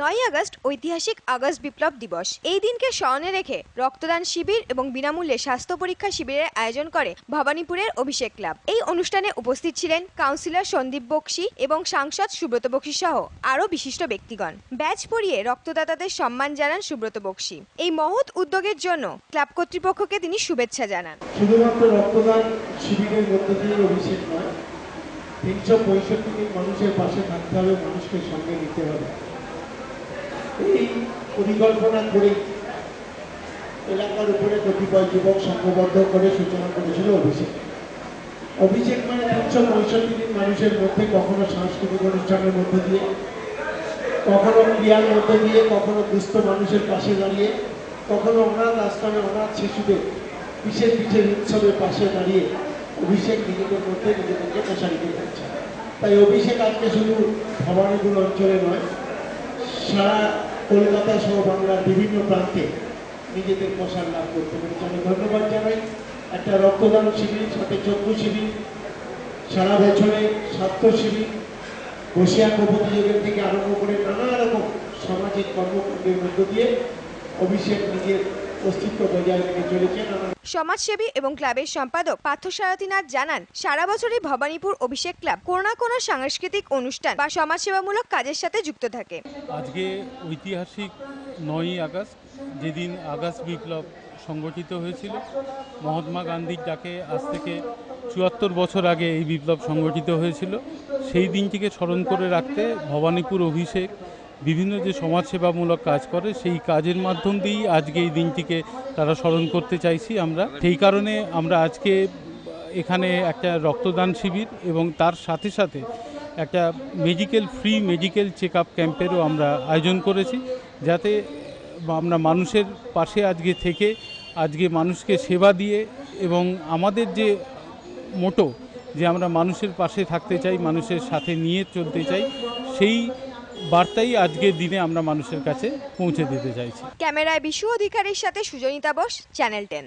নয় আগস্ট ঐতিহাসিক আগস্ট বিপ্লব দিবস। এই দিনকে স্মরণে রেখে রক্তদান শিবির এবং বিনামূল্যে স্বাস্থ্য পরীক্ষা শিবিরের আয়োজন করে ভবানীপুরের অভিষেক ক্লাব। এই অনুষ্ঠানে উপস্থিত ছিলেন কাউন্সিলর সন্দীপ বক্সি এবং সাংসদ সুব্রত বক্সি সহ আরও বিশিষ্ট ব্যক্তিগণ। ব্যাচ পরিয়ে রক্তদাতাদের সম্মান জানান সুব্রত বক্সি। এই মহৎ উদ্যোগের জন্য ক্লাব কর্তৃপক্ষকে তিনি শুভেচ্ছা জানান। শুধুমাত্র রক্তদান শিবিরের মধ্য দিয়ে অভিষেক নয়, তিনশো পঁয়ষট্টি মানুষের পাশে থাকতে হবে, মানুষকে সঙ্গে নিতে হবে। এই পরিকল্পনা করে এলাকার উপরে কতিপয় যুবক সংঘবদ্ধ করে সূচনা করেছিল অভিষেক। অভিষেক মানে তিনশো পঁয়ষট্টি দিন মানুষের মধ্যে কখনো সাংস্কৃতিক অনুষ্ঠানের মধ্যে দিয়ে, কখনো ক্রিয়ার মধ্যে দিয়ে, কখনো দুস্থ মানুষের পাশে দাঁড়িয়ে, কখনো অনাথ আশ্রমে অনাথ শিশুদের বিশেষ বিশেষ উৎসবের পাশে দাঁড়িয়ে অভিষেক নিজেদের মধ্যে নিজেদেরকে প্রসারিত করছে। তাই অভিষেক আজকে শুধু ভবানীপুর অঞ্চলে নয়, সারা কলকাতা সহ বাংলার বিভিন্ন প্রান্তে নিজেদের প্রসার লাভ করতে পেরেছে। আমি ধন্যবাদ জানাই। একটা রক্তদান শিবির, সাথে চক্ষু শিবির, সারা বছরে স্বাস্থ্য শিবির, বসিয়া প্রতিযোগের থেকে আরম্ভ করে নানা রকম সামাজিক কর্মকাণ্ডের মধ্য দিয়ে অভিষেক নিজের সমাজসেবী এবং ক্লাবের সম্পাদক পার্থসারথীনাথ জানান, সারা বছরই ভবানীপুর অভিষেক ক্লাব কোনো না কোনো সাংস্কৃতিক অনুষ্ঠান বা সমাজসেবামূলক কাজের সাথে যুক্ত থাকে। আজকে ঐতিহাসিক নয়ই আগস্ট, যেদিন আগস্ট বিপ্লব সংগঠিত হয়েছিল। মহাত্মা গান্ধীর ডাকে আজ থেকে চুয়াত্তর বছর আগে এই বিপ্লব সংগঠিত হয়েছিল, সেই দিনটিকে স্মরণ করে রাখতে ভবানীপুর অভিষেক বিভিন্ন যে সমাজসেবামূলক কাজ করে, সেই কাজের মাধ্যম দিয়েই আজকে এই দিনটিকে তারা স্মরণ করতে চাইছি আমরা। সেই কারণে আমরা আজকে এখানে একটা রক্তদান শিবির এবং তার সাথে সাথে একটা medical free medical check up ক্যাম্পেরও আমরা আয়োজন করেছি, যাতে আমরা মানুষের পাশে আজকে থেকে আজকে মানুষকে সেবা দিয়ে এবং আমাদের যে মোটো যে আমরা মানুষের পাশে থাকতে চাই, মানুষের সাথে নিয়ে চলতে চাই, সেই বার্তাই আজকের দিনে আমরা মানুষের কাছে পৌঁছে দিতে চাইছি। ক্যামেরায় বিশ্ব অধিকারীর সাথে সুজনিতা বোস, চ্যানেল টেন।